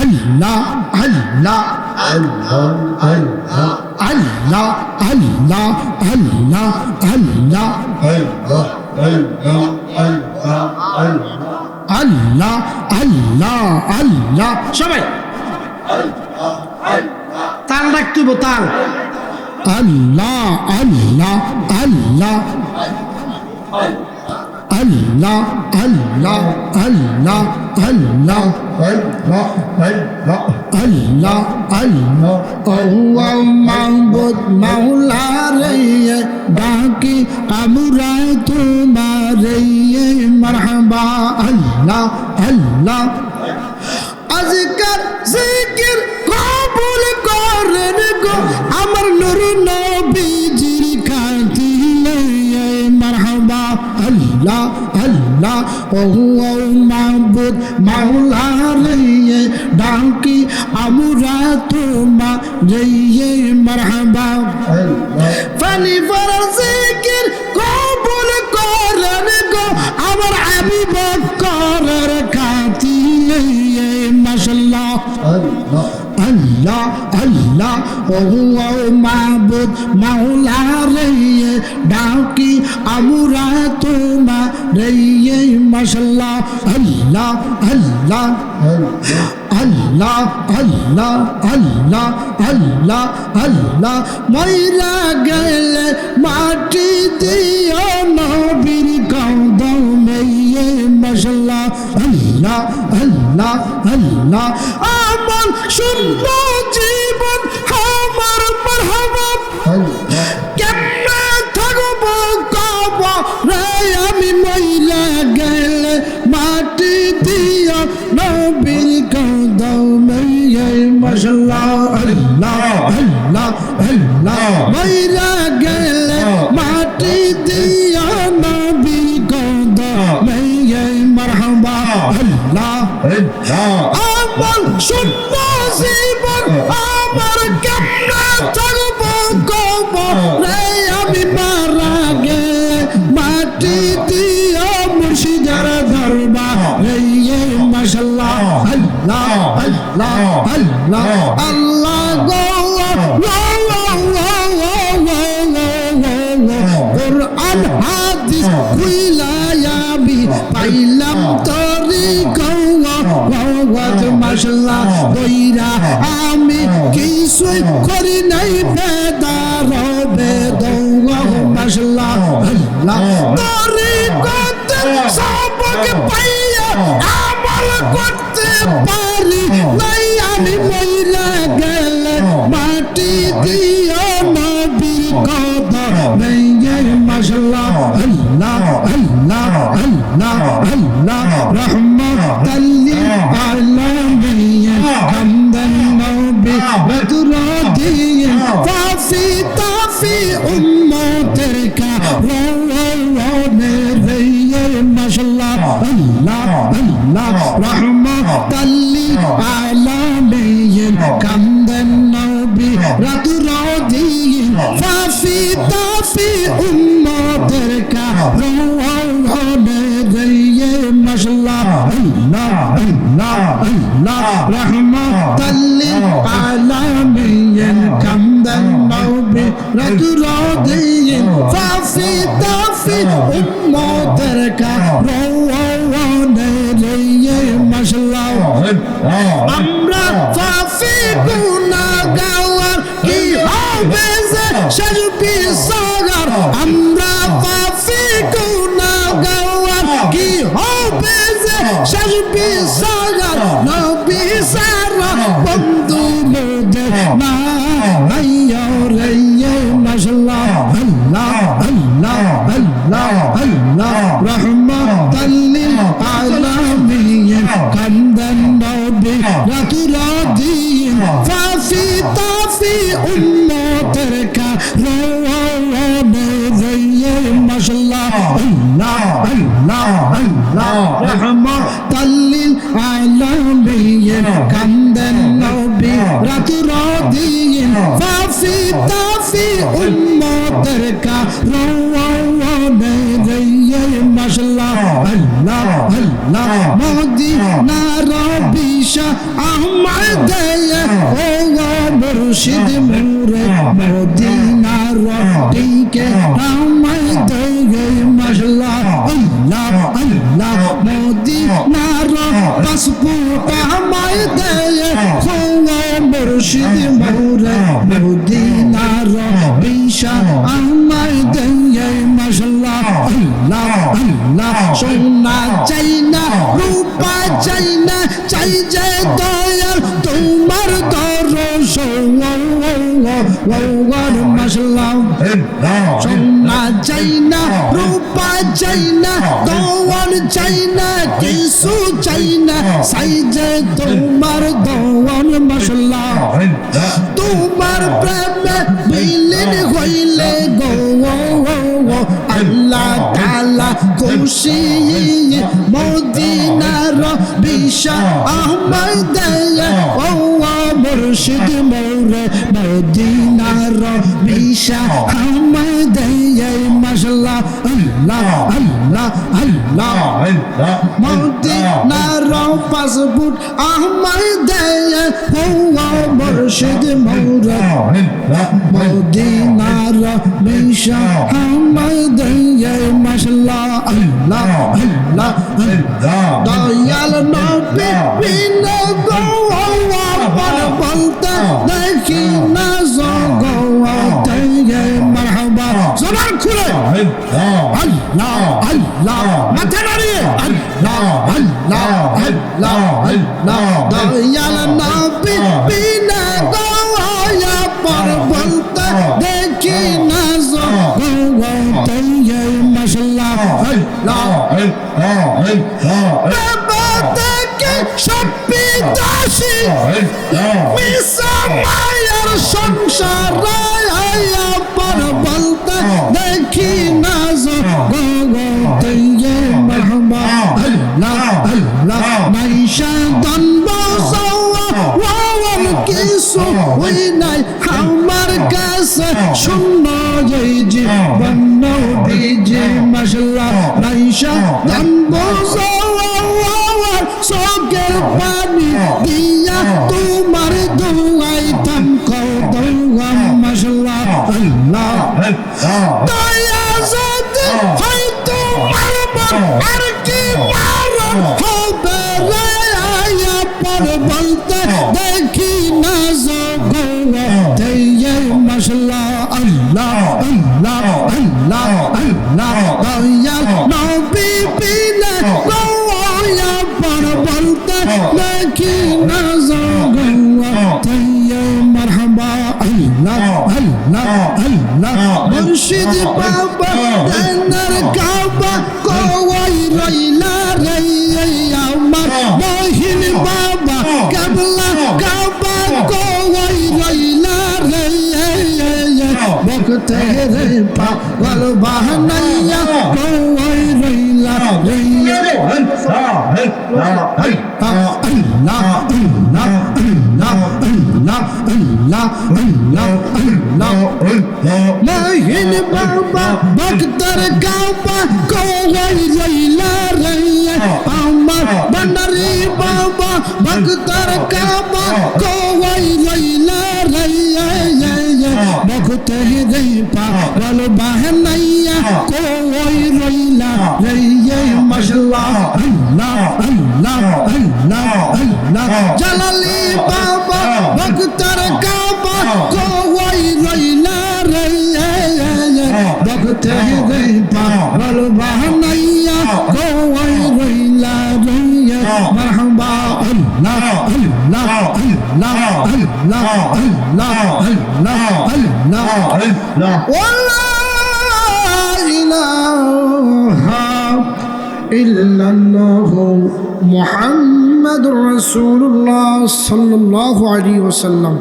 আল্লাহ আল্লাহ আল্লাহ আল্লাহ আল্লাহ আল্লাহ আল্লাহ আল্লাহ আল্লাহ সবাই। তাল রাখতে তাল। আল্লাহ আল্লাহ আল্লাহ। আল্লাহ আল্লাহ আল্লাহ আল্লাহ আল্লাহ আল্লাহ মাহবুদ মাওলা রে ডাকি আমরা তোমার মারহাবা, আল্লাহ আল্লাহ আল্লাহ আল্লাহ ও মাহবুদ মাওলা রে ডাকি, আমরা তোমা রে মারহাবা। ফানি ফরজিকির কবুল করেন গো, আমার আমি বকরের খাতিরে মাশাল্লাহ আল্লাহ আল্লাহ ও মাহবুদ মাওলা রে ডাকি, আমরা তোমা রে মাশাল্লাহ, আল্লাহ আল্লাহ আল্লাহ আল্লাহ আল্লাহ আল্লাহ আল্লাহ ময়রা গেলে মাটি দিও নবীর عليهم ما شاء الله الله الله الله আমার শূন্য জীবন আমার মারহাবা কেমনে থাকব কবরে আমি মহিলা গেলে মাটি দিয়া নবীর কাঁদাও মেয়ে মশলা আল্লাহ আল্লাহ আল্লাহ মহিলা গেলে আমার শূন্য জীবন আমার কেমনে থাকব কব রে আমি মারা গে মাটি দিও মুর্শিদার দরবার রে মাশাল্লাহ আল্লাহ আল্লাহ আল্লাহ আল্লাহ গো কোরআন হাদিস খুইলায়াবি পাইলাম তরি গৌয়াজ মাশাল্লাহ দইরা আমি কিছুই করি নাই বেদার বেদৌয়া মাশাল্লাহ আল্লাহ। তরি কত সবক পাইয়া আমল করতে পারি নাই, আমি মইরা গেলে মাটি দিও القضاء. نيجي ما شاء الله. الله الله الله الله. رحمة للعالمين. حمد النبي وتراضي ففي طفي أمتك. نيجي ما شاء الله. الله الله. رحمة للعالمين. ফাঁসি তাপি উম্মতের কারো হবে গইয়ে মশলা আল্লাহ আল্লাহ আল্লাহ রহমাতাল্লিল আলামিন কামদান নবী রাজুলাদিন ফাঁসি তাপি উম্মতের কারো হবে গইয়ে মশলা আমরা ফাঁসি গুনা গাওয়ার কি হবে শেষ বিচার আমরা পাপি গুণাগার কি হবে যে শেষ هذا النبي لك راضي ففي طافي أمتك روان زي ما شاء آه. آه. الله الله آه. الله. الله رحمة للعالمين كند النبي لك راضي ففي طافي أمتك روان আল্লাহ আল্লাহ আল্লাহ মদিনার বিশা আহমদ ও মুর্শিদ মুরে মদিনার টিকে আহমদ মশলা আল্লাহ আল্লাহ মদিনার পাসপোর্ট আহমদ ও মুর্শিদ মুরে মদিনার বিশা আহমদ মশলা চাই না রূপা চাই না দওয়ার চাই না কিছু চাই না যে তোমার দওয়ার মশলা তোমার প্রেমে বিলীন হইলে গো আল্লাহ তালা খুশি মদিনার বিশা আহমদ ও মুর্শিদ মৌরে মদিনার বিশা আহমদ মশলা আল্লাহ আল্লাহ আল্লাহ। মদিনার পাসপোর্ট আহমদ ও মুর্শিদ মৌরে মদিনার বিশা আহমদ মশলা আল্লাহ আল্লাহ দয়াল নবী বিন গোয়াপন বলতে দেখি না আল্লাহ আল্লাহ মাথা নাড়িয়ে আল্লাহ আল্লাহ আল্লাহ আল্লাহ দয়াল নবী বিন গোয়াপন বলতে দেখি না জগতে মশলা আল্লাহ বাবা থেকে সপি দাসী মিশা মায়ের সংসার পর বলতে দেখি না জগতে মহবা আল্লাহ আল্লাহ মাইশা দন্ব ওয়াল কিছু ওই নাই আমার কাছে শূন্য এই জীবন নদীজি মশলা নাইশা দন্ব চোখের পানি দিয়া তোমার মন রে আয়া পর বলতে দেখি না দেয় মশলা আল্লাহ আল্লাহ আল্লাহ আল্লাহ দয়াল নবী বিনে গোয়া পর বলতে দেখি না জগোয়া দেয় মারহাবা আল্লাহ আল্লাহ আল্লাহ পাগল বাহানাইয়া কোয়াই রইলা রে আল্লাহ আল্লাহ আল্লাহ আল্লাহ আল্লাহ আল্লাহ আল্লাহ মহিন বাবা, ভক্তর কাবা কোয়াই রইলা রে আমার বন্ডারি বাবা, ভক্তর কাবা কোয়াই রইলা। ভক্ত রে পাগল বাহনাইয়া কোয়াই রইলা? রে মশলা আল্লাহ আল্লাহ আল্লাহ আল্লাহ। إلا الله محمد رسول الله صلى الله عليه وسلم